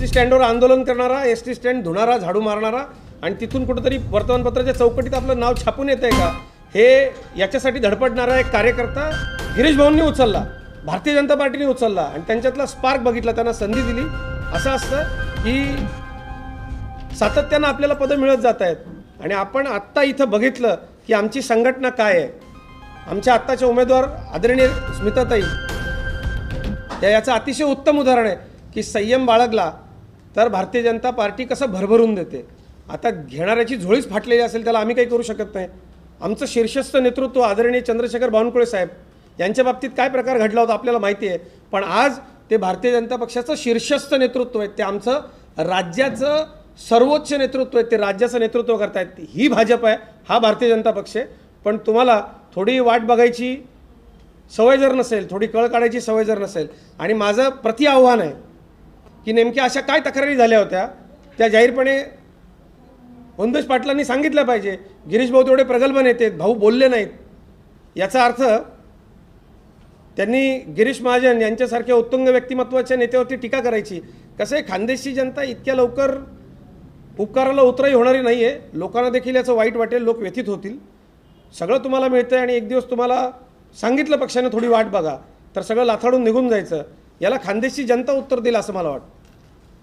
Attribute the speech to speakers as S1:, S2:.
S1: T स्टँडवर आंदोलन करणारा एस टी स्टँड धुणारा झाडू मारणारा आणि तिथून कुठंतरी वर्तमानपत्राच्या चौकटीत आपलं नाव छापून येत आहे का? हे याच्यासाठी धडपडणारा एक कार्यकर्ता गिरीश भाऊंनी उचलला भारतीय जनता पार्टीने उचलला आणि त्यांच्यातला स्पार्क बघितला त्यांना संधी दिली. असं असतं की सातत्यानं आपल्याला पदं मिळत जात आहेत. आणि आपण आत्ता इथं बघितलं की आमची संघटना काय आहे. आमच्या आत्ताचे उमेदवार आदरणीय स्मिताताई. याचं अतिशय उत्तम उदाहरण आहे की संयम बाळगला तर भारतीय जनता पार्टी कसं भरभरून देते? आता घेणाऱ्याची झोळीच फाटलेली असेल त्याला आम्ही काही करू शकत नाही. आमचं शीर्षस्थ नेतृत्व आदरणीय चंद्रशेखर बावनकुळे साहेब यांच्या बाबतीत काय प्रकार घडला होता आपल्याला माहिती आहे. पण आज ते भारतीय जनता पक्षाचं शीर्षस्थ नेतृत्व आहे. ते आमचं राज्याचं सर्वोच्च नेतृत्व आहे. ते राज्याचं नेतृत्व करतायत. ही भाजप आहे हा भारतीय जनता पक्ष आहे. पण तुम्हाला थोडी वाट बघायची सवय जर नसेल थोडी कळ काढायची सवय जर नसेल आणि माझं प्रति आव्हान आहे की नेमक्या अशा काय तक्रारी झाल्या होत्या? त्या जाहीरपणे वंदेश पाटलांनी सांगितलं पाहिजे. गिरीश भाऊ तेवढे प्रगल्भ नेते आहेत, भाऊ बोलले नाहीत. याचा अर्थ त्यांनी गिरीश महाजन यांच्यासारख्या उत्तुंग व्यक्तिमत्वाच्या नेत्यावरती टीका करायची. कसं आहे खानदेशची जनता इतक्या लवकर उपकाराला उतराई होणारी नाही आहे लोकांना देखील याचं वाईट वाटेल लोक व्यथित होतील. सगळं तुम्हाला मिळतं आहे आणि एक दिवस तुम्हाला सांगितलं पक्षाने थोडी वाट बघा. तर सगळं लाथाडून निघून जायचं. याला खानदेशची जनता उत्तर दिलं असं मला वाटतं.